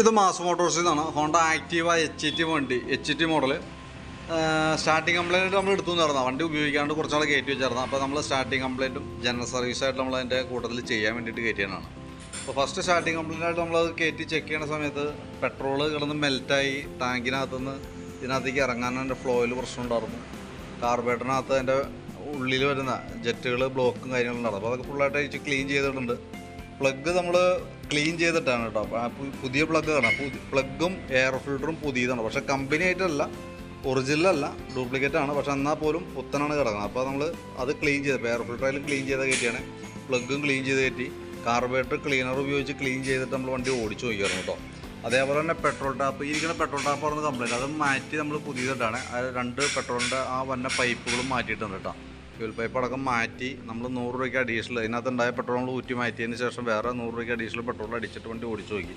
ഇത് മാസ് മോട്ടോഴ്സിൽ നിന്നാണ് ഹോണ്ട ആക്റ്റീവ എച്ച് ടി വണ്ടി H T model starting complaint നമ്മൾ എടുത്തു നിന്നായിരുന്നു വണ്ടി ഉപയോഗിക്കാണ്ട് കുറച്ചാൾ കയറ്റി വെച്ചായിരുന്നു. അപ്പോൾ നമ്മൾ സ്റ്റാർട്ടിങ് കംപ്ലൈന്റും ജനറൽ സർവീസ് ആയിട്ട് നമ്മൾ അതിന്റെ കൂട്ടത്തിൽ ചെയ്യാൻ വേണ്ടിയിട്ട് കയറ്റിയതാണ്. അപ്പോൾ ഫസ്റ്റ് സ്റ്റാർട്ടിങ് കംപ്ലൈന്റ് ആയിട്ട് നമ്മൾ കയറ്റി ചെക്ക് ചെയ്യുന്ന സമയത്ത് പെട്രോൾ കിടന്ന് മെൽറ്റായി ടാങ്കിനകത്തുനിന്ന് ഇതിനകത്തേക്ക് ഇറങ്ങാൻ എന്റെ ഫ്ലോയിൽ പ്രശ്നം ഉണ്ടായിരുന്നു. കാർബേറ്ററിനകത്ത് അതിന്റെ ഉള്ളിൽ വരുന്ന ജെറ്റുകൾ ബ്ലോക്കും കാര്യങ്ങളും ഉണ്ട് അപ്പോൾ അതൊക്കെ ഫുള്ളായിട്ട് അഴിച്ച് ക്ലീൻ ചെയ്തിട്ടുണ്ട്. പ്ലഗ് നമ്മൾ ക്ലീൻ ചെയ്തിട്ടാണ് കേട്ടോ. പുതിയ പ്ലഗ് ആണ്. പ്ലഗും എയർ ഫിൽറ്ററും പുതിയതാണ്. പക്ഷേ കമ്പനി ആയിട്ടല്ല ഒറിജിനൽ അല്ല ഡ്യൂപ്ലിക്കേറ്റ് ആണ്. പക്ഷെ എന്നാൽ പോലും പുത്തനാണ് കിടക്കുന്നത്. അപ്പോൾ നമ്മൾ അത് ക്ലീൻ ചെയ്ത് എയർ ഫിൽറ്ററായാലും ക്ലീൻ ചെയ്ത കയറ്റിയാണ്. പ്ലഗും ക്ലീൻ ചെയ്ത് കയറ്റി. കാർബേറ്റർ ക്ലീനർ ഉപയോഗിച്ച് ക്ലീൻ ചെയ്തിട്ട് നമ്മൾ വണ്ടി ഓടിച്ചു നോക്കിയായിരുന്നു കേട്ടോ. അതേപോലെ തന്നെ പെട്രോൾ ടാപ്പ് ഈ ഇരിക്കുന്ന പെട്രോൾ ടാപ്പ് പറഞ്ഞ കംപ്ലൈന്റ് അത് മാറ്റി നമ്മൾ പുതിയതായിട്ടാണ്. രണ്ട് പെട്രോളിന്റെ ആ വന്ന പൈപ്പുകളും മാറ്റിയിട്ടുണ്ട് കേട്ടോ. ഫ്യൂൽ പൈപ്പ് അടക്കം മാറ്റി നമ്മൾ നൂറ് രൂപയ്ക്ക് അഡീഷണൽ ഇതിനകത്ത് ഉണ്ടായ പെട്രോൾ നമ്മൾ ഊറ്റി മാറ്റിയതിന് ശേഷം വേറെ നൂറ് രൂപയ്ക്ക് അഡീഷണൽ പെട്രോൾ അടിച്ചിട്ട് വണ്ടി ഓടിച്ചു നോക്കി.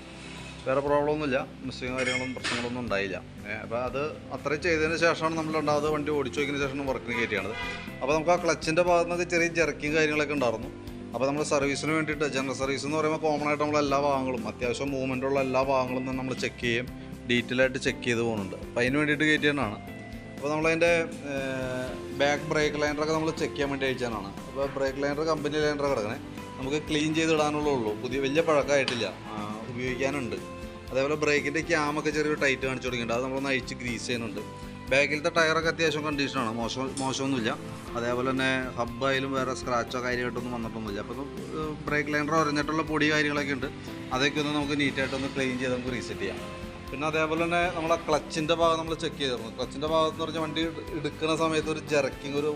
വേറെ പ്രോബ്ലം ഒന്നുമില്ല. മിസ്സിങ് കാര്യങ്ങളും പ്രശ്നങ്ങളൊന്നും ഉണ്ടായില്ല. അപ്പോൾ അത് അത്രയും ചെയ്തതിന് ശേഷമാണ് നമ്മൾ ഉണ്ടാകുന്നത് വണ്ടി ഓടിച്ചു നോക്കിയതിന് ശേഷം വർക്കിന് കയറ്റിയാണത്. അപ്പോൾ നമുക്ക് ആ ക്ലച്ചിന്റെ ഭാഗത്ത് നിന്നൊക്കെ ചെറിയ ജെർക്കിങ് കാര്യങ്ങളൊക്കെ ഉണ്ടായിരുന്നു. അപ്പോൾ നമ്മൾ സർവീസിന് വേണ്ടിയിട്ട് ജനറൽ സർവീസ് എന്ന് പറയുമ്പോൾ കോമൺ ആയിട്ട് നമ്മൾ എല്ലാ ഭാഗങ്ങളും അത്യാവശ്യം മൂവ്മെന്റുള്ള എല്ലാ ഭാഗങ്ങളും തന്നെ നമ്മൾ ചെക്ക് ചെയ്യും. ഡീറ്റെയിൽ ആയിട്ട് ചെക്ക് ചെയ്ത് പോകുന്നുണ്ട്. അപ്പോൾ അതിന് വേണ്ടിയിട്ട് കയറ്റിയതാണ്. അപ്പോൾ നമ്മളതിന്റെ ബാക്ക് ബ്രേക്ക് ലൈനറൊക്കെ നമ്മൾ ചെക്ക് ചെയ്യാൻ വേണ്ടി അയച്ചതാണ്. അപ്പോൾ ബ്രേക്ക് ലൈനർ കമ്പനി ലൈനർ കിടക്കണേ. നമുക്ക് ക്ലീൻ ചെയ്ത് ഇടാനുള്ള ഉള്ളൂ. പുതിയ വലിയ പഴക്കമായിട്ടില്ല. ഉപയോഗിക്കാനുണ്ട്. അതേപോലെ ബ്രേക്കിന്റെ ക്യാമൊക്കെ ചെറിയൊരു ടൈറ്റ് കാണിച്ചു തുടങ്ങിയിട്ടുണ്ട് അത് നമ്മളൊന്ന് അഴിച്ച് ഗ്രീസ് ചെയ്യുന്നുണ്ട്. ബാക്കിലത്തെ ടയറൊക്കെ അത്യാവശ്യം കണ്ടീഷനാണ് മോശം മോശമൊന്നുമില്ല. അതേപോലെ തന്നെ ഹബ്ബായാലും വേറെ സ്ക്രാച്ചോ കാര്യമായിട്ടൊന്നും വന്നിട്ടൊന്നുമില്ല. അപ്പോൾ ബ്രേക്ക് ലൈനർ ഉറഞ്ഞിട്ടുള്ള പൊടി കാര്യങ്ങളൊക്കെ ഉണ്ട്. അതൊക്കെ ഒന്ന് നമുക്ക് നീറ്റായിട്ടൊന്ന് ക്ലീൻ ചെയ്ത് നമുക്ക് റീസെറ്റ് ചെയ്യാം. പിന്നെ അതേപോലെ തന്നെ നമ്മളെ ക്ലച്ചിന്റെ ഭാഗം നമ്മൾ ചെക്ക് ചെയ്തിരുന്നു. ക്ലച്ചിന്റെ ഭാഗത്ത് പറഞ്ഞാൽ വണ്ടി എടുക്കുന്ന സമയത്ത് ഒരു ജെറക്കിങ് ഒരു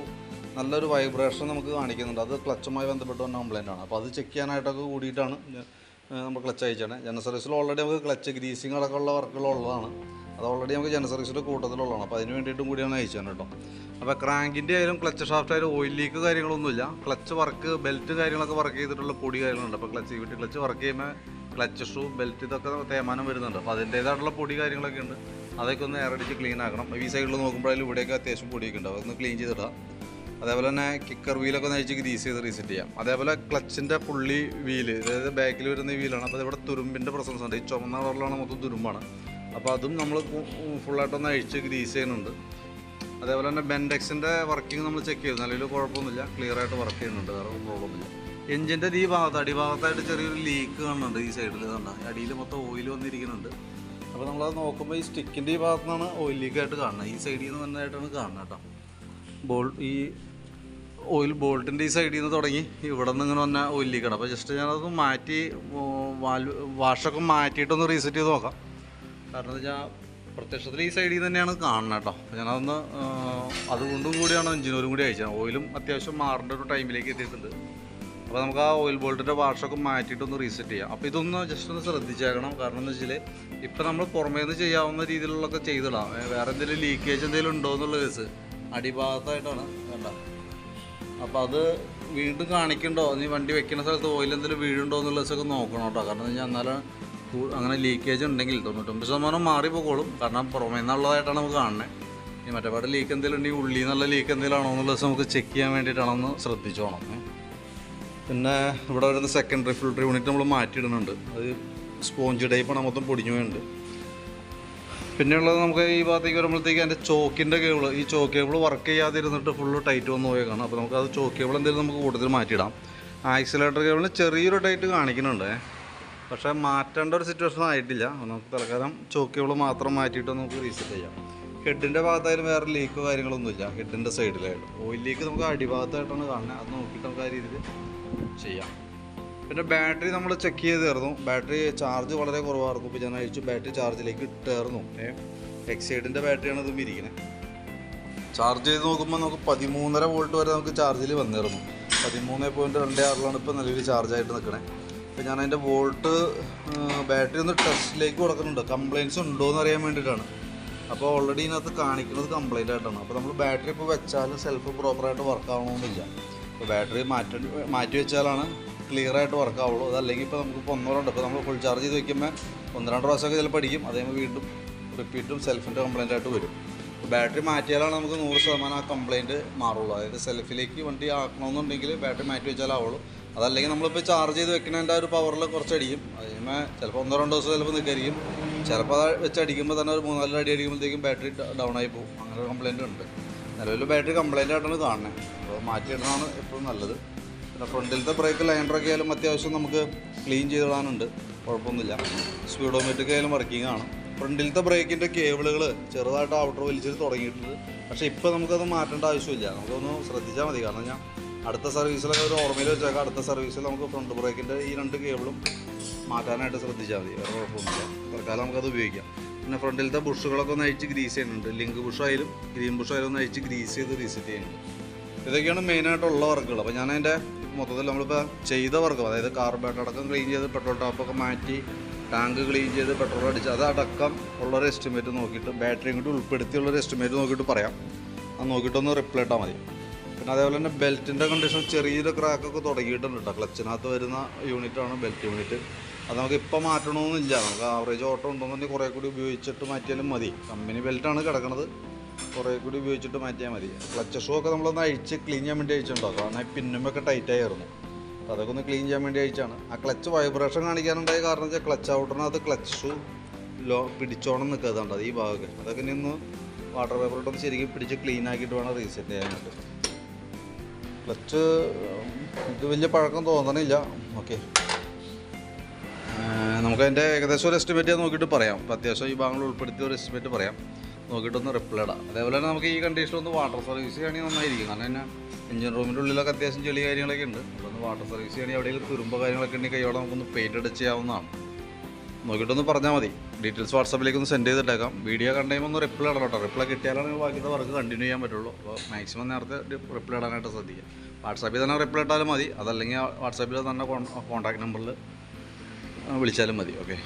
നല്ലൊരു വൈബ്രേഷൻ നമുക്ക് കാണിക്കുന്നുണ്ട്. അത് ക്ലച്ചുമായി ബന്ധപ്പെട്ട് വന്ന കംപ്ലൈന്റ് ആണ്. അപ്പോൾ അത് ചെക്ക് ചെയ്യാനായിട്ടൊക്കെ കൂടിയിട്ടാണ് നമ്മൾ ക്ലച്ച് അയച്ചാണ് ജനറൽ സർവീസിൽ ഓൾറെഡി നമുക്ക് ക്ലച്ച് ഗ്രീസിങ് അടക്കമുള്ള വർക്കുകൾ ഉള്ളതാണ്. അത് ഓൾറെഡി നമുക്ക് ജനറൽ സർവീസിന്റെ കൂട്ടത്തിലുള്ളതാണ്. അപ്പോൾ അതിന് വേണ്ടിയിട്ടും കൂടിയാണ് അയച്ചത് കേട്ടോ. അപ്പോൾ ക്രാങ്കിന്റെ ആയാലും ക്ലച്ച് ഷാഫ്റ്റ് ആയാലും ഓയിൽ ലീക്ക് കാര്യങ്ങളൊന്നുമില്ല. ക്ലച്ച് വർക്ക് ബെൽറ്റ് കാര്യങ്ങളൊക്കെ വർക്ക് ചെയ്തിട്ടുള്ള പൊടി കാര്യങ്ങളുണ്ട്. അപ്പോൾ ക്ലച്ച് വീട്ടിൽ ക്ലച്ച് വർക്ക് ചെയ്യുമ്പോൾ ക്ലച്ച് ഷൂ ബെൽറ്റ് ഇതൊക്കെ തേമാനം വരുന്നുണ്ട്. അപ്പോൾ അതിന്റേതായിട്ടുള്ള പൊടി കാര്യങ്ങളൊക്കെ ഉണ്ട്. അതൊക്കെ ഒന്ന് എയറടിച്ച് ക്ലീൻ ആക്കണം. ഈ സൈഡിൽ നോക്കുമ്പോഴായാലും ഇവിടെയൊക്കെ അത്യാവശ്യം പൊടിയൊക്കെ ഉണ്ട്. അതൊന്ന് ക്ലീൻ ചെയ്തിടാം. അതേപോലെ തന്നെ കിക്കർ വീലൊക്കെ ഒന്ന് അഴിച്ച് ഗ്രീസ് ചെയ്ത് റീസെറ്റ് ചെയ്യാം. അതേപോലെ ക്ലച്ചിന്റെ പുള്ളി വീൽ അതായത് ബാക്കിൽ വരുന്ന ഈ വീലാണ് അപ്പോൾ ഇവിടെ തുരുമ്പിന്റെ പ്രസൻസ് ഉണ്ട്. ഈ ചുമന്ന കളറിലാണ് മൊത്തം തുരുമ്പാണ്. അപ്പോൾ അതും നമ്മൾ ഫുള്ളായിട്ടൊന്ന് അഴിച്ച് ഗ്രീസ് ചെയ്യുന്നുണ്ട്. അതേപോലെ തന്നെ ബെൻഡെക്സിന്റെ വർക്കിംഗ് നമ്മൾ ചെക്ക് ചെയ്തു. നല്ലൊരു കുഴപ്പമൊന്നുമില്ല. ക്ലിയർ ആയിട്ട് വർക്ക് ചെയ്യുന്നുണ്ട്. വേറെ പ്രോബ്ലം ഒന്നുമില്ല എഞ്ചിന്റെ ഈ ഭാഗത്ത് അടിഭാഗത്തായിട്ട് ചെറിയൊരു ലീക്ക് കാണുന്നുണ്ട് ഈ സൈഡിൽ കണ്ട. അടിയിൽ മൊത്തം ഓയിൽ വന്നിരിക്കുന്നുണ്ട്. അപ്പോൾ നമ്മളത് നോക്കുമ്പോൾ ഈ സ്റ്റിക്കിന്റെ ഈ ഭാഗത്തു നിന്നാണ് ഓയിൽ ലീക്കായിട്ട് കാണുന്നത്. ഈ സൈഡിൽ നിന്ന് തന്നെയായിട്ടാണ് കാണുന്നത് കേട്ടോ. ബോൾ ഈ ഓയിൽ ബോൾട്ടിന്റെ ഈ സൈഡിൽ നിന്ന് തുടങ്ങി. ഇവിടെ നിന്ന് ഇങ്ങനെ വന്ന ഓയിൽ ലീക്കാണ് അപ്പോൾ ജസ്റ്റ് ഞാനത് മാറ്റി വാൽവ് വാഷൊക്കെ മാറ്റിയിട്ടൊന്ന് റീസെറ്റ് ചെയ്ത് നോക്കാം. കാരണം വെച്ചാൽ പ്രത്യക്ഷത്തിൽ ഈ സൈഡിൽ തന്നെയാണ് കാണുന്നത് കേട്ടോ. അപ്പോൾ ഞാനതൊന്ന് അതുകൊണ്ടും കൂടിയാണ് എഞ്ചിനോരും കൂടി അയച്ചത്. ഓയിലും അത്യാവശ്യം മാറേണ്ട ഒരു ടൈമിലേക്ക് എത്തിയിട്ടുണ്ട്. അപ്പോൾ നമുക്ക് ആ ഓയിൽ ബോൾട്ടിന്റെ വാഷൊക്കെ മാറ്റിയിട്ടൊന്ന് റീസെറ്റ് ചെയ്യാം. അപ്പോൾ ഇതൊന്ന് ജസ്റ്റ് ഒന്ന് ശ്രദ്ധിച്ചേക്കണം. കാരണം എന്താ വെച്ചാൽ ഇപ്പം നമ്മൾ പുറമേ നിന്ന് ചെയ്യാവുന്ന രീതിയിലുള്ളതൊക്കെ ചെയ്തിടാം. വേറെ എന്തെങ്കിലും ലീക്കേജ് എന്തെങ്കിലും ഉണ്ടോ എന്നുള്ള കേസ് അടിഭാഗത്തായിട്ടാണ്. വേണ്ട അപ്പോൾ അത് വീണ്ടും കാണിക്കണ്ടോ? നീ വണ്ടി വെക്കുന്ന സ്ഥലത്ത് ഓയിൽ എന്തെങ്കിലും വീഴുണ്ടോ എന്നുള്ള ദിവസമൊക്കെ നോക്കണം കേട്ടോ. കാരണം എന്ന് വെച്ചാൽ എന്നാലും അങ്ങനെ ലീക്കേജ് ഉണ്ടെങ്കിൽ തൊണ്ണൂറ്റൊമ്പത് ശതമാനം മാറിപ്പോക്കോളും. കാരണം പുറമേ നിന്നുള്ളതായിട്ടാണ് നമുക്ക് കാണുന്നത് ഈ മറ്റേ ലീക്ക് എന്തെങ്കിലും ഉണ്ടെങ്കിൽ ഉള്ളിൽ നിന്നുള്ള ലീക്ക് എന്തെങ്കിലും ആണോ എന്നുള്ള ദിവസം നമുക്ക് ചെക്ക് ചെയ്യാൻ വേണ്ടിയിട്ടാണെന്ന് ശ്രദ്ധിച്ചോണം. പിന്നെ ഇവിടെ വരുന്ന സെക്കൻഡറി ഫിൽട്ടർ യൂണിറ്റ് നമ്മൾ മാറ്റിയിടുന്നുണ്ട്. അത് സ്പോഞ്ച് ടൈപ്പാണ് മൊത്തം പൊടിഞ്ഞു പോയിട്ടുണ്ട്. പിന്നെയുള്ളത് നമുക്ക് ഈ ഭാഗത്തേക്ക് വരുമ്പോഴത്തേക്ക് അതിന്റെ ചോക്കിന്റെ കേബിൾ ഈ ചോക്ക് കേബിൾ വർക്ക് ചെയ്യാതിരുന്നിട്ട് ഫുള്ള് ടൈറ്റ് വന്ന് പോയേക്കാണ് അപ്പോൾ നമുക്ക് അത് ചോക്ക് കേബിൾ എന്തെങ്കിലും നമുക്ക് കൂടുതൽ മാറ്റിയിടാം. ആക്സിലേറ്റർ കേബിളിന് ചെറിയൊരു ടൈറ്റ് കാണിക്കുന്നുണ്ട്. പക്ഷേ മാറ്റേണ്ട ഒരു സിറ്റുവേഷൻ ആയിട്ടില്ല. നമുക്ക് തൽക്കാലം ചോക്ക് കേബിൾ മാത്രം മാറ്റിയിട്ട് നമുക്ക് റീസെറ്റ് ചെയ്യാം. ഹെഡിന്റെ ഭാഗത്തായാലും വേറെ ലീക്കോ കാര്യങ്ങളൊന്നുമില്ല. ഹെഡിന്റെ സൈഡിലായിട്ട് ഓയിൽ ലീക്ക് നമുക്ക് അടിഭാഗത്തായിട്ടാണ് കാണുന്നത്. അത് നോക്കിയിട്ട് നമുക്ക് ആ രീതിയിൽ ചെയ്യാം. പിന്നെ ബാറ്ററി നമ്മൾ ചെക്ക് ചെയ്തായിരുന്നു ബാറ്ററി ചാർജ് വളരെ കുറവായിരുന്നു. ഇപ്പോൾ ഞാൻ അഴിച്ചു ബാറ്ററി ചാർജിലേക്ക് ഇട്ടേർന്നു എക്സൈഡിന്റെ ബാറ്ററിയാണ് ഇതും ഇരിക്കുന്നത് ചാർജ് ചെയ്ത് നോക്കുമ്പോൾ നമുക്ക് പതിമൂന്നര വോൾട്ട് വരെ നമുക്ക് ചാർജിൽ വന്നിരുന്നു. പതിമൂന്ന് പോയിന്റ് രണ്ട് ആറിലാണ് ഇപ്പോൾ നിലവിൽ ചാർജായിട്ട് നിൽക്കണേ അപ്പോൾ ഞാൻ അതിന്റെ വോൾട്ട് ബാറ്ററി ഒന്ന് ടെസ്റ്റിലേക്ക് കൊടുക്കുന്നുണ്ട്. കംപ്ലയിൻസ് ഉണ്ടോ എന്ന് അറിയാൻ വേണ്ടിയിട്ടാണ്. അപ്പോൾ ഓൾറെഡി ഇതിനകത്ത് കാണിക്കുന്നത് കംപ്ലയിന്റ് ആയിട്ടാണ്. അപ്പോൾ നമ്മൾ ബാറ്ററി ഇപ്പോൾ വെച്ചാൽ സെൽഫ് പ്രോപ്പറായിട്ട് വർക്ക് ആവണമെന്നില്ല അപ്പോൾ ബാറ്ററി മാറ്റി മാറ്റി വെച്ചാലാണ് ക്ലിയർ ആയിട്ട് വർക്ക് ആവുള്ളൂ. അതല്ലെങ്കിൽ ഇപ്പോൾ നമുക്ക് ഇപ്പോൾ ഒന്നോ രണ്ടോ ഇപ്പോൾ നമ്മൾ ഫുൾ ചാർജ് ചെയ്ത് വെക്കുമ്പോൾ ഒന്ന് രണ്ട് പ്രാവശ്യമൊക്കെ ചിലപ്പോൾ അടിക്കും. അതേപോലെ വീണ്ടും റിപ്പീറ്റും സെൽഫിന്റെ കംപ്ലൈന്റ് ആയിട്ട് വരും. ബാറ്ററി മാറ്റിയാലാണ് നമുക്ക് നൂറ് ശതമാനം ആ കംപ്ലൈന്റ് മാറുള്ളൂ. അതായത് സെൽഫിലേക്ക് വണ്ടി ആക്കണമെന്നുണ്ടെങ്കിൽ ബാറ്ററി മാറ്റി വെച്ചാലാവുള്ളൂ അതല്ലെങ്കിൽ നമ്മളിപ്പോൾ ചാർജ് ചെയ്ത് വെക്കുന്നതിന്റെ ഒരു പവറിൽ കുറച്ചടിക്കും അതിന്മേ ചിലപ്പോൾ ഒന്നോ രണ്ടോ ദിവസം ചിലപ്പോൾ നിൽക്കായിരിക്കും ചിലപ്പോൾ അത് വെച്ച് അടിക്കുമ്പോൾ തന്നെ ഒരു മൂന്നാൽ അടി അടിക്കുമ്പോഴത്തേക്കും ബാറ്ററി ഡൗൺ ആയി പോകും. അങ്ങനെ ഒരു കംപ്ലൈന്റ് ഉണ്ട്. നിലവിൽ ബാറ്ററി കംപ്ലൈന്റ് ആയിട്ടാണ് കാണുന്നത് അപ്പോൾ മാറ്റിയിടുന്നതാണ് എപ്പോഴും നല്ലത്. പിന്നെ ഫ്രണ്ടിലത്തെ ബ്രേക്ക് ലൈൻഡറൊക്കെ ആയാലും അത്യാവശ്യം നമുക്ക് ക്ലീൻ ചെയ്തിടാനുണ്ട് കുഴപ്പമൊന്നുമില്ല. സ്പീഡോമീറ്റർ ആയാലും വർക്കിംഗ് ആണ്. ഫ്രണ്ടിലത്തെ ബ്രേക്കിന്റെ കേബിളുകൾ ചെറുതായിട്ട് ഔട്ടർ വലിച്ചിട്ട് തുടങ്ങിയിട്ടുണ്ട്. പക്ഷേ ഇപ്പോൾ നമുക്കത് മാറ്റേണ്ട ആവശ്യമില്ല. നമുക്കൊന്ന് ശ്രദ്ധിച്ചാൽ മതി. കാരണം ഞാൻ അടുത്ത സർവീസിലൊക്കെ ഒരു ഓർമ്മയിൽ വെച്ചേക്കാം. അടുത്ത സർവീസിൽ നമുക്ക് ഫ്രണ്ട് ബ്രേക്കിന്റെ ഈ രണ്ട് കേബിളും മാറ്റാനായിട്ട് ശ്രദ്ധിച്ചാൽ മതി. വേറെ കുഴപ്പമൊന്നുമില്ല. തൽക്കാലം നമുക്കത് ഉപയോഗിക്കാം. പിന്നെ ഫ്രണ്ടിലത്തെ ബുഷുകളൊക്കെ ഒന്ന് അഴിച്ച് ഗ്രീസ് ചെയ്യുന്നുണ്ട്. ലിങ്ക് ബുഷായാലും ഗ്രീൻ ബുഷായാലും ഒന്ന് അഴിച്ച് ഗ്രീസ് ചെയ്ത് റീസെറ്റ് ചെയ്യുന്നുണ്ട്. ഇതൊക്കെയാണ് മെയിനായിട്ടുള്ള വർക്കുകൾ. അപ്പോൾ ഞാൻ അതിന്റെ മൊത്തത്തിൽ നമ്മളിപ്പോൾ ചെയ്ത വർക്ക് അതായത് കാർബേറ്റർ അടക്കം ക്ലീൻ ചെയ്ത് പെട്രോൾ ടാപ്പൊക്കെ മാറ്റി ടാങ്ക് ക്ലീൻ ചെയ്ത് പെട്രോൾ അടിച്ച് അതടക്കം ഉള്ളൊരു എസ്റ്റിമേറ്റ് നോക്കിയിട്ട് ബാറ്ററിയും കൂടി ഉൾപ്പെടുത്തിയുള്ളൊരു എസ്റ്റിമേറ്റ് നോക്കിയിട്ട് പറയാം. അത് നോക്കിയിട്ടൊന്ന് റിപ്ലൈ ഇട്ടാൽ മതി. പിന്നെ അതേപോലെ തന്നെ ബെൽറ്റിന്റെ കണ്ടീഷൻ ചെറിയൊരു ക്രാക്കൊക്കെ തുടങ്ങിയിട്ടുണ്ട് കേട്ടോ ക്ലച്ചിനകത്ത് വരുന്ന യൂണിറ്റാണ് ബെൽറ്റ് യൂണിറ്റ് അത് നമുക്ക് ഇപ്പോൾ മാറ്റണമെന്നില്ല നമുക്ക് ആവറേജ് ഓട്ടം ഉണ്ടെന്നുണ്ടെങ്കിൽ കുറേ കൂടി ഉപയോഗിച്ചിട്ട് മാറ്റിയാലും മതി. കമ്പനി ബെൽറ്റാണ് കിടക്കുന്നത് കുറേ കൂടി ഉപയോഗിച്ചിട്ട് മാറ്റിയാൽ മതി. ക്ലച്ച് ഷൂ ഒക്കെ നമ്മളൊന്ന് അഴിച്ച് ക്ലീൻ ചെയ്യാൻ വേണ്ടി അഴിച്ചിട്ടുണ്ടോ? കാരണം പിന്നുമൊക്കെ ടൈറ്റായിരുന്നു അപ്പോൾ അതൊക്കെ ഒന്ന് ക്ലീൻ ചെയ്യാൻ വേണ്ടി അഴിച്ചാണ്. ആ ക്ലച്ച് വൈബ്രേഷൻ കാണിക്കാനുണ്ടായ കാരണം വെച്ചാൽ ക്ലച്ച് ഔട്ടറിനകത്ത് ക്ലച്ച് ഷൂ ലോ പിടിച്ചോണം നിൽക്കുന്നുണ്ട് അത് ഈ ഭാഗമൊക്കെ. അതൊക്കെ ഒന്ന് വാട്ടർ പേപ്പറിട്ടൊന്ന് ശരിക്കും പിടിച്ച് ക്ലീൻ ആക്കിയിട്ട് വേണം റീസെറ്റ് ചെയ്യാനായിട്ട്. ക്ലച്ച് ഇത് വലിയ പഴക്കം തോന്നണില്ല. ഓക്കെ നമുക്ക് അതിന്റെ ഏകദേശം ഒരു എസ്റ്റിമേറ്റ് നോക്കിയിട്ട് പറയാം. അപ്പോൾ അത്യാവശ്യം ഈ ഭാഗങ്ങൾ ഉൾപ്പെടുത്തിയ ഒരു എസ്റ്റിമേറ്റ് പറയാം. നോക്കിയിട്ടൊന്ന് റിപ്ലൈ ഇടാം. അതേപോലെ തന്നെ നമുക്ക് ഈ കണ്ടീഷനിൽ ഒന്ന് വാട്ടർ സർവീസ് ചെയ്യണമെങ്കിൽ നന്നായിരിക്കും. കാരണം തന്നെ എഞ്ചിൻ റൂമിന്റെ ഉള്ളിലൊക്കെ അത്യാവശ്യം ചെളി കാര്യങ്ങളൊക്കെ ഉണ്ട്. അപ്പോൾ ഒന്ന് വാട്ടർ സർവീസ് ചെയ്യണമെങ്കിൽ എവിടെയെങ്കിലും തുരുമ്പോ കാര്യങ്ങളൊക്കെ ഉണ്ടെങ്കിൽ കൈയോടെ നമുക്കൊന്ന് പെയിന്റ് അടിച്ച് ചെയ്യാവുന്നതാണ് നോക്കിയിട്ടൊന്ന് പറഞ്ഞാൽ മതി. ഡീറ്റെയിൽസ് വാട്സാപ്പിലേക്ക് ഒന്ന് സെൻഡ് ചെയ്തിട്ടേക്കാം. വീഡിയോ കണ്ടുകഴിയുമ്പോൾ ഒന്ന് റിപ്ലൈ ഇടണം കേട്ടോ. റിപ്ലൈ കിട്ടിയാലാണ് ബാക്കിയുടെ വർക്ക് കണ്ടിന്യൂ ചെയ്യാൻ പറ്റുള്ളൂ. അപ്പോൾ മാക്സിമം നേരത്തെ റിപ്ലൈ ഇടാനായിട്ട് ശ്രദ്ധിക്കുക. വാട്സാപ്പിൽ തന്നെ റിപ്ലൈ ഇട്ടാലും മതി. അതല്ലെങ്കിൽ വാട്സാപ്പിൽ തന്നെ കോൺടാക്ട് നമ്പറിൽ വിളിച്ചാലും മതി ഓക്കെ.